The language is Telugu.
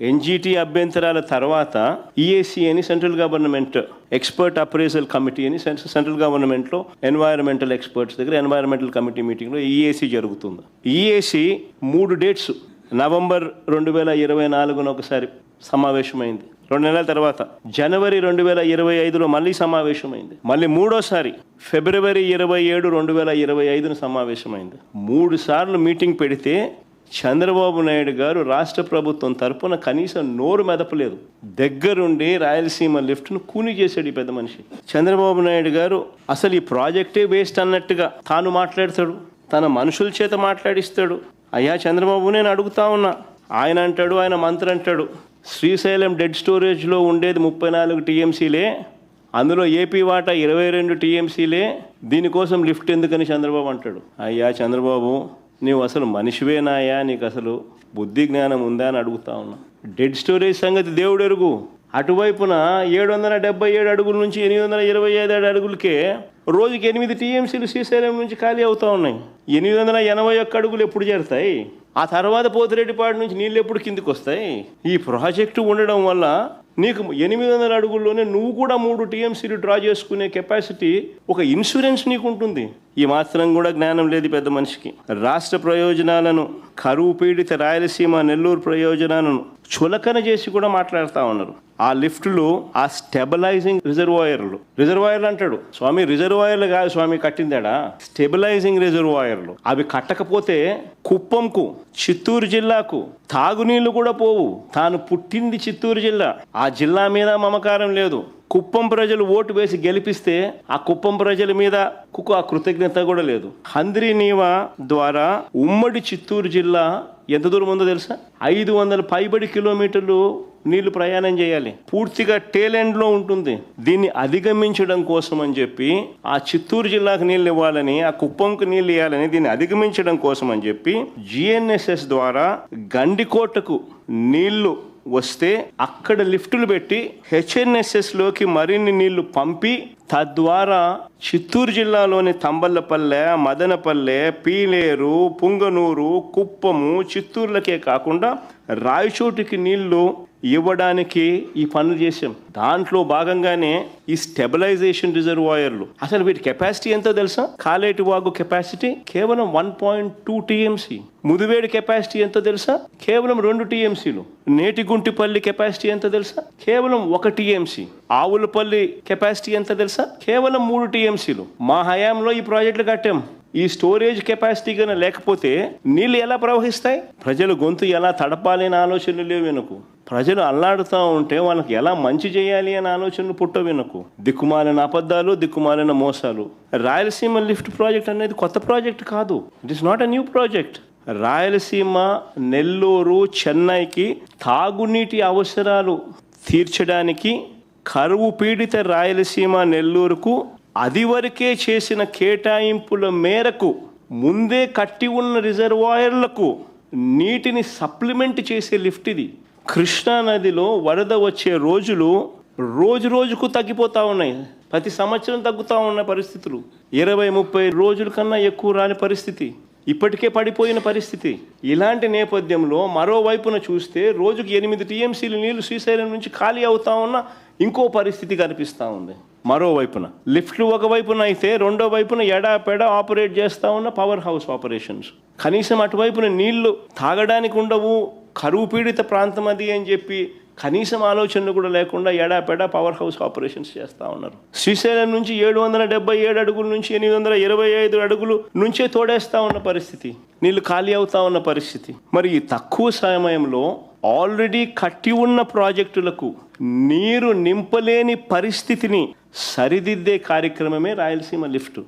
ఎన్జిటి అభ్యంతరాల తర్వాత ఈఏసీ అని central government expert appraisal committee అని సెంట్రల్ సెంట్రల్ గవర్నమెంట్లో ఎన్వైరన్మెంటల్ ఎక్స్పర్ట్స్ దగ్గర ఎన్వైరన్మెంటల్ కమిటీ మీటింగ్లో ఈఏసీ జరుగుతుంది. ఈఏసీ మూడు డేట్స్ నవంబర్ రెండు వేల ఇరవై నాలుగున ఒకసారి సమావేశమైంది. రెండు నెలల తర్వాత జనవరి రెండు వేల ఇరవై ఐదులో మళ్ళీ సమావేశమైంది. మళ్ళీ మూడోసారి ఫిబ్రవరి ఇరవై ఏడు రెండు వేల ఇరవై ఐదున సమావేశమైంది. మూడు సార్లు మీటింగ్ పెడితే చంద్రబాబు నాయుడు గారు రాష్ట్ర ప్రభుత్వం తరపున కనీసం నోరు మెదపలేదు. దగ్గరుండి రాయలసీమ లిఫ్ట్ను కూని చేశాడు ఈ పెద్ద మనిషి. చంద్రబాబు నాయుడు గారు అసలు ఈ ప్రాజెక్టే వేస్ట్ అన్నట్టుగా తాను మాట్లాడతాడు తన మనుషుల చేత మాట్లాడిస్తాడు. అయ్యా చంద్రబాబు నేను అడుగుతా ఉన్నా. ఆయన అంటాడు ఆయన మంత్రి అంటాడు. శ్రీశైలం డెడ్ స్టోరేజ్లో ఉండేది ముప్పై నాలుగు టీఎంసీలే. అందులో ఏపీ వాటా ఇరవై రెండు టీఎంసీలే. దీనికోసం లిఫ్ట్ ఎందుకని చంద్రబాబు అంటాడు. అయ్యా చంద్రబాబు నీవు అసలు మనిషివేనాయా నీకు అసలు బుద్ధి జ్ఞానం ఉందా అని అడుగుతా ఉన్నా. డెడ్ స్టోరేజ్ సంగతి దేవుడు ఎరుగు అటువైపున ఏడు వందల డెబ్బై ఏడు అడుగుల నుంచి ఎనిమిది వందల ఇరవై ఐదు అడుగులకే రోజుకి ఎనిమిది టీఎంసీలు శ్రీశైలం నుంచి ఖాళీ అవుతా ఉన్నాయి. ఎనిమిది వందల ఎనభై ఒక్క అడుగులు ఎప్పుడు చేరుతాయి? ఆ తర్వాత పోతిరెడ్డిపాడు నుంచి నీళ్ళు ఎప్పుడు కిందికి వస్తాయి ఈ ప్రాజెక్టు ఉండడం వల్ల నీకు ఎనిమిది వందల అడుగుల్లోనే నువ్వు కూడా మూడు టీఎంసీలు డ్రా చేసుకునే కెపాసిటీ ఒక ఇన్సూరెన్స్ నీకు ఉంటుంది ఈ మాత్రం కూడా జ్ఞానం లేదు పెద్ద మనిషికి. రాష్ట్ర ప్రయోజనాలను కరువు పీడిత రాయలసీమ నెల్లూరు ప్రయోజనాలను చులకన చేసి కూడా మాట్లాడుతూ ఉన్నారు. ఆ లిఫ్ట్లు ఆ స్టెబిలైజింగ్ రిజర్వాయర్లు. రిజర్వాయర్లు అంటాడు. స్వామి రిజర్వాయర్లు కాదు స్వామి కట్టిందాడా? స్టెబిలైజింగ్ రిజర్వాయర్లు. అవి కట్టకపోతే కుప్పంకు చిత్తూరు జిల్లాకు తాగునీళ్ళు కూడా పోవు. తాను పుట్టింది చిత్తూరు జిల్లా. ఆ జిల్లా మీద మమకారం లేదు. కుప్పం ప్రజలు ఓటు వేసి గెలిపిస్తే ఆ కుప్పం ప్రజల మీద కుకు ఆ కృతజ్ఞత కూడా లేదు. హంద్రి నీవా ద్వారా ఉమ్మడి చిత్తూరు జిల్లా ఎంత దూరం ఉందో తెలుసా? ఐదు వందల పైబడి కిలోమీటర్లు నీళ్ళు ప్రయాణం చేయాలి. పూర్తిగా టేలెండ్లో ఉంటుంది. దీన్ని అధిగమించడం కోసం అని చెప్పి ఆ చిత్తూరు జిల్లాకు నీళ్ళు ఇవ్వాలని ఆ కుప్పంకు నీళ్ళు ఇవ్వాలని దీన్ని అధిగమించడం కోసం అని చెప్పి జిఎన్ఎస్ఎస్ ద్వారా గండికోటకు నీళ్ళు వస్తే అక్కడ లిఫ్టులు పెట్టి హెచ్ఎన్ఎస్ఎస్లోకి మరిన్ని నీళ్ళు పంపి తద్వారా చిత్తూరు జిల్లాలోని తంబల్లపల్లె మదనపల్లె పీలేరు పుంగనూరు కుప్పము చిత్తూరులకే కాకుండా రాయచోటికి నీళ్ళు ఇవ్వడానికి ఈ పనులు చేసాం దాంట్లో భాగంగానే ఈ స్టెబిలైజేషన్ రిజర్వాయర్లు. అసలు వీటి కెపాసిటీ ఎంతో తెలుసా? కాలేటి వాగు కెపాసిటీ కేవలం one point two TMC. Mudivedu capacity ఎంతో తెలుసా? కేవలం రెండు టీఎంసీలు. నేటిగుంటిపల్లి కెపాసిటీ ఎంత తెలుసా? కేవలం ఒక టీఎంసీ. ఆవులపల్లి కెపాసిటీ ఎంత తెలుసా? కేవలం మూడు టీఎంసీలు. మా హయాంలో ఈ ప్రాజెక్టులు కట్టాం. ఈ స్టోరేజ్ కెపాసిటీ కన్నా లేకపోతే నీళ్ళు ఎలా ప్రవహిస్తాయి? ప్రజలు గొంతు ఎలా తడపాలి అనే ఆలోచనలు లేవు వెనుకు. ప్రజలు అల్లాడుతూ ఉంటే వాళ్ళకి ఎలా మంచి చేయాలి అనే ఆలోచనలు పుట్ట వెనుకు దిక్కుమాలిన అబద్ధాలు దిక్కుమాలిన మోసాలు. రాయలసీమ లిఫ్ట్ ప్రాజెక్ట్ అనేది కొత్త ప్రాజెక్ట్ కాదు. It is not a new project Rayalaseema Nellore చెన్నైకి తాగునీటి అవసరాలు తీర్చడానికి కరువు పీడిత రాయలసీమ నెల్లూరుకు అది వరకే చేసిన కేటాయింపుల మేరకు ముందే కట్టి ఉన్న రిజర్వాయర్లకు నీటిని సప్లిమెంట్ చేసే లిఫ్ట్ ఇది. కృష్ణా నదిలో వరద వచ్చే రోజులు రోజు రోజుకు తగ్గిపోతా ఉన్నాయి. ప్రతి సంవత్సరం తగ్గుతూ ఉన్న పరిస్థితులు. ఇరవై ముప్పై రోజుల కన్నా ఎక్కువ రాని పరిస్థితి. ఇప్పటికే పడిపోయిన పరిస్థితి. ఇలాంటి నేపథ్యంలో మరోవైపున చూస్తే రోజుకి ఎనిమిది టీఎంసీలు నీళ్ళు శ్రీశైలం నుంచి ఖాళీ అవుతా ఉన్న ఇంకో పరిస్థితి కనిపిస్తూ ఉంది. మరోవైపున. లిఫ్ట్లు ఒకవైపున అయితే రెండో వైపున ఎడాపెడ ఆపరేట్ చేస్తూ ఉన్న పవర్ హౌస్ ఆపరేషన్స్. కనీసం అటువైపున నీళ్ళు తాగడానికి ఉండవు కరువు పీడిత ప్రాంతం అది అని చెప్పి కనీసం ఆలోచనలు కూడా లేకుండా ఎడాపెడా పవర్ హౌస్ ఆపరేషన్స్ చేస్తూ ఉన్నారు. శ్రీశైలం నుంచి ఏడు వందల డెబ్బై ఏడు అడుగుల నుంచి ఎనిమిది వందల ఇరవై ఐదు అడుగులు నుంచే తోడేస్తా ఉన్న పరిస్థితి. నీళ్ళు ఖాళీ అవుతా ఉన్న పరిస్థితి. మరి ఈ తక్కువ సమయంలో ఆల్రెడీ కట్టి ఉన్న ప్రాజెక్టులకు నీరు నింపలేని పరిస్థితిని సరిదిద్దే కార్యక్రమమే రాయలసీమ లిఫ్ట్.